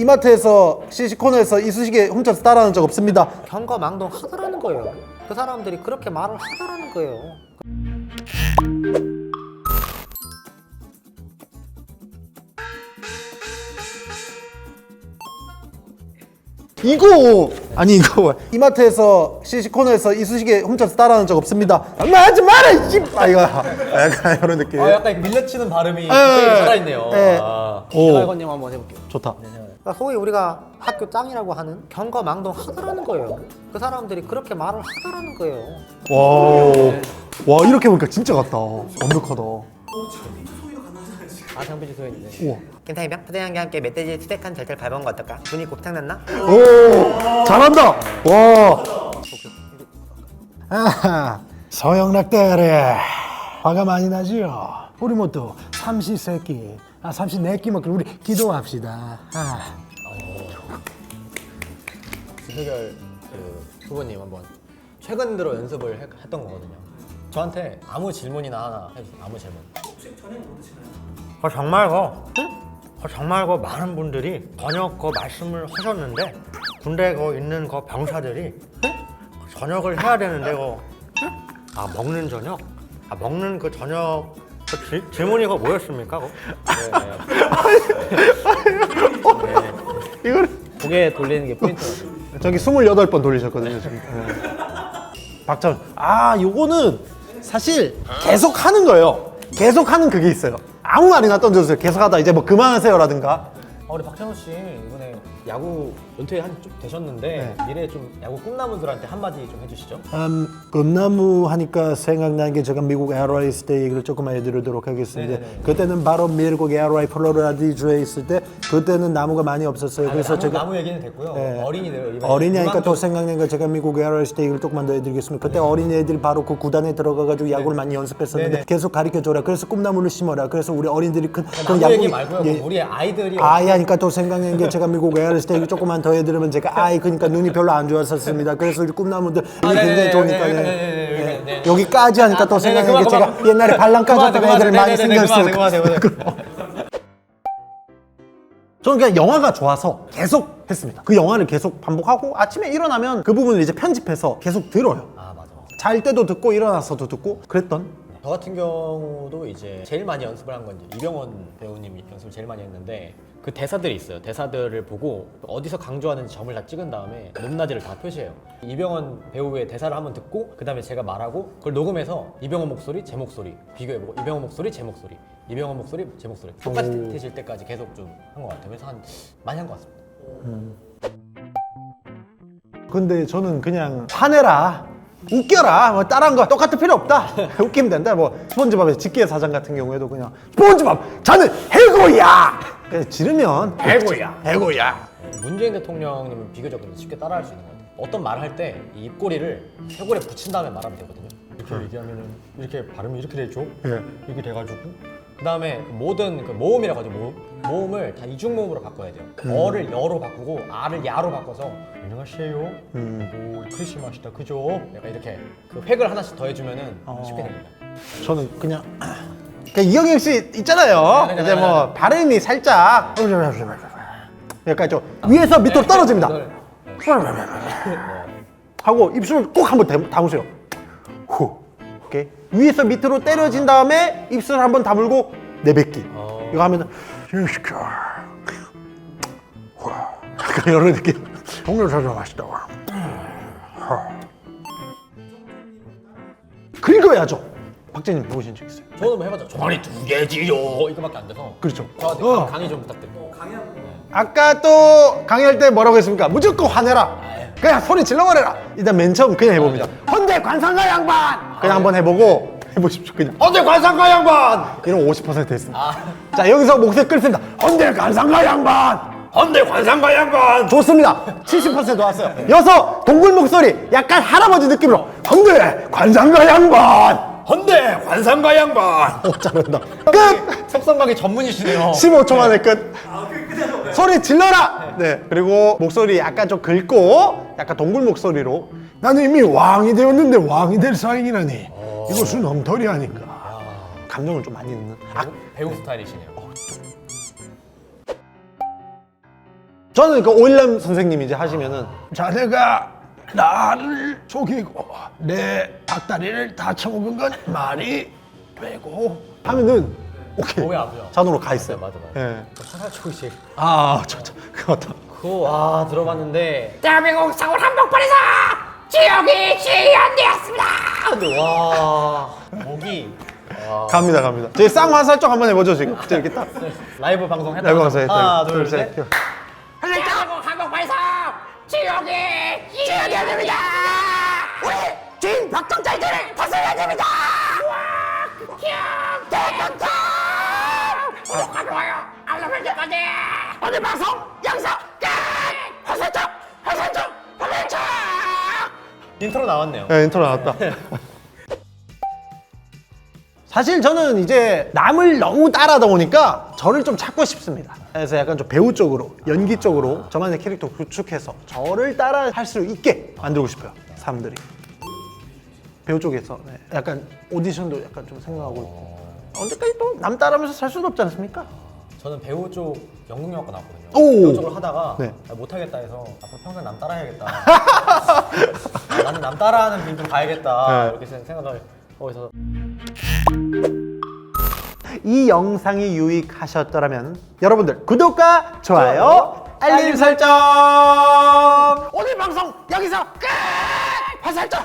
이마트에서 시시코너에서 이쑤시개 훔쳐서 따라하는 적 없습니다. 경거망동 하더라는 거예요. 그 사람들이 그렇게 말을 하더라는 거예요. 이거 아니 이거 이마트에서 시시코너에서 이쑤시개 훔쳐서 따라하는 적 없습니다. 엄마 하지 마라 씨. 아 이거 약간 이런 느낌. 아 약간 밀려치는 발음이 예, 되게 살아있네요. 예. 아. 오 이갈건님 한번 해볼게요. 좋다. 그러니까 소위 우리가 학교 짱이라고 하는 경거망동 하더라는 거예요. 그 사람들이 그렇게 말을 하더라는 거예요. 와, 와 이렇게 보니까 진짜 같다. 완벽하다. 아 장비지 소연이네. 우와. 김타희병 부대장과 함께 멧돼지 수색한 절절 밟은 거 어떨까? 분이 곱창 났나? 오 잘한다. 와. 아, 서영락대래 화가 많이 나지요. 우리 모두 삼시세끼, 아 삼시네끼 먹고 우리 기도합시다. 아. 김태결 그 후보님 한번 최근 들어 연습을 해- 했던 거거든요. 저한테 아무 질문이나 하나 해주세요. 아무 질문. 어, 정말 그, 어, 정말 그 많은 분들이 저녁 그 말씀을 하셨는데 군대 그 있는 그 병사들이 그 저녁을 해야 되는데 그, 아 먹는 저녁? 아 먹는 그 저녁 그 질, 질문이 그 뭐였습니까? 그? 이걸 고개 돌리는 게 포인트거든요. 저기 28번 돌리셨거든요, 지금. 박찬. 아, 요거는 사실 계속 하는 거예요. 계속 하는 그게 있어요. 아무 말이나 던져주세요. 계속 하다 이제 뭐 그만하세요라든가. 아, 우리 박찬호 씨 이번에 야구 은퇴 한 좀 되셨는데 미래에 좀 야구 꿈나무들한테 한마디 좀 해주시죠. 음, 금나무 하니까 생각나는 게 제가 미국 LA 때 얘기를 조금만 해드리도록 하겠습니다. 네네네. 그때는 바로 미국 LA 플로리다주에 있을 때 그때는 나무가 많이 없었어요. 그래서 나무, 제가 나무 얘기는 됐고요. 네. 어린이들 이번에 어린이 하니까 또 생각난 거 제가 미국 있을 때 얘기를 조금만 더 해드리겠습니다. 그때 어린이 애들이 바로 그 구단에 들어가가지고 야구를 많이 연습했었는데 네네. 계속 가르쳐 줘라. 그래서 꿈나무를 심어라. 그래서 우리 어린이들이 큰, 큰 나무 얘기 말고요. 예. 우리 아이들이 아이 하니까 또 생각난 게 제가 미국 있 얘기 조금만 더 해드리면 제가 아이 그러니까 눈이 별로 안 좋았었습니다. 그래서 우리 꿈나무들 아, 눈이 네네네, 굉장히 좋으니까 네 네네, 예. 네네네, 예. 네네. 여기까지 하니까 또 아, 생각난 게 제가. 옛날에 발랑 까졌던 애들 많이 생겼어요. 저는 그냥 영화가 좋아서 계속 했습니다. 그 영화를 계속 반복하고 아침에 일어나면 그 부분을 이제 편집해서 계속 들어요. 아 맞아. 잘 때도 듣고 일어나서도 듣고 그랬던 저 같은 경우도 이제 제일 많이 연습을 한 건 이병헌 배우님이 연습을 제일 많이 했는데 그 대사들이 있어요. 대사들을 보고 어디서 강조하는지 점을 다 찍은 다음에 높낮이를 다 표시해요. 이병헌 배우의 대사를 한번 듣고 그 다음에 제가 말하고 그걸 녹음해서 이병헌 목소리, 제 목소리 비교해보고 이병헌 목소리, 제 목소리, 이병헌 목소리, 제 목소리 똑같아질 때까지 계속 좀 한 것 같아요. 그래서 한 많이 한 것 같습니다. 근데 저는 그냥 화내라 웃겨라 뭐 다른 거 똑같은 필요 없다 웃기면 된다 뭐 스폰지밥의 직기의 사장 같은 경우에도 그냥 스폰지밥 자는 해고야 그냥 지르면 해고야 해고야 문재인 대통령님은 비교적 그래도 쉽게 따라할 수 있는 것 같아요. 어떤 말을 할 때 이 입꼬리를 쇄골에 붙인 다음에 말하면 되거든요. 이렇게 얘기하면은 이렇게 발음이 이렇게 되죠. 예. 이렇게 돼가지고 그 다음에 모든 그 모음이라고 하죠. 모음. 모음을 다 이중 모음으로 바꿔야 돼요. 어를 여로 바꾸고 아를 야로 바꿔서 안녕하세요. 오 크리스마스다 그죠? 약간 이렇게 그 획을 하나씩 더해주면은 쉽게 됩니다. 저는 그냥 그러니까 이경영 씨 있잖아요 네, 네, 이제 네, 뭐 네. 발음이 살짝 약간 좀 위에서 밑으로 떨어집니다 네. 하고 입술을 꼭 한번 대- 담으세요. 후. 오케이. 위에서 밑으로 때려진 다음에 입술 한번 다물고 내뱉기. 어. 이거 하면은. 약간 이런 느낌. 동네 사람 맛있다. 긁어야죠. 박재님 해보신 적 있어요? 저는 뭐 해봤죠. 종아리 두 개지요. 이거밖에 안 돼서. 그렇죠. 저한테 어. 강의 좀 부탁드립니다. 아까 또 강의할 때 뭐라고 했습니까? 무조건 화내라. 아, 예. 그냥 소리 질러버려라. 일단 맨 처음 그냥 해봅니다. 헌대 관상가 양반. 그냥 한번 해보고 해보십시오. 그냥 헌대 관상가 양반. 이런 50% 했습니다. 아. 자 여기서 목소리 끌습니다. 헌대 관상가 양반. 헌대 관상가 양반. 좋습니다. 70% 왔어요. 여섯 동굴 목소리 약간 할아버지 느낌으로 헌대 관상가 양반. 헌대 관상가 양반. 오 잘한다. 끝. 석성각이 전문이시네요. 15초 만에 끝. 소리 질러라. 네. 그리고 목소리 약간 좀 긁고 약간 동굴 목소리로 나는 이미 왕이 되었는데 왕이 될 사인이라니 이것은 엉터리 아닌가. 감정을 좀 많이 넣는. 아, 배우 스타일이시네요. 저는 그 오일남 선생님이 이제 하시면은 자네가 나를 속이고 내 닭다리를 다 처먹은 건 말이 되고 하면은 오케이 몸이 아프죠? 자동으로 가 있어요. 맞아, 맞아. 예. 화살 초이식. 아, 저, 저, 그거다. 그거 와 들어봤는데 대한민국 서울 한복판에서 지옥이 지연되었습니다. 근데 와 목이 와. 갑니다, 갑니다. 저희 쌍화살 쪽 한번 해보죠 지금. 저 이렇게 딱. 라이브 방송 했다. 라이브 가서 했다. 하나 둘 셋. 대한민국 한복판에서 지옥이! 지연됩니다. 우리 주인 박정자이들을 벗어야 됩니다. 대강타 구독과 좋아요. 알람 설정까지! 오늘 방송 영상 끝! 화살점 화살점 화살점 인트로 나왔네요. 네, 인트로 나왔다. 사실 저는 이제 남을 너무 따라하다 보니까 저를 좀 찾고 싶습니다. 그래서 약간 좀 배우 쪽으로, 연기 쪽으로 저만의 캐릭터 구축해서 저를 따라 할 수 있게 만들고 싶어요. 사람들이. 배우 쪽에서 네, 약간 오디션도 약간 좀 생각하고 있고. 언제까지 또 남 따라하면서 살 수는 없지 않습니까? 저는 배우 쪽 연극영화과 나왔거든요. 오! 배우 쪽으로 하다가 네. 아, 못하겠다 해서 앞으로 평생 남 따라해야겠다. 아, 나는 남 따라하는 길좀 가야겠다. 네. 이렇게 생- 생각을 하고 있어서 이 영상이 유익하셨더라면 여러분들 구독과 좋아요, 알림 설정. 오늘 방송 여기서 끝! 화살점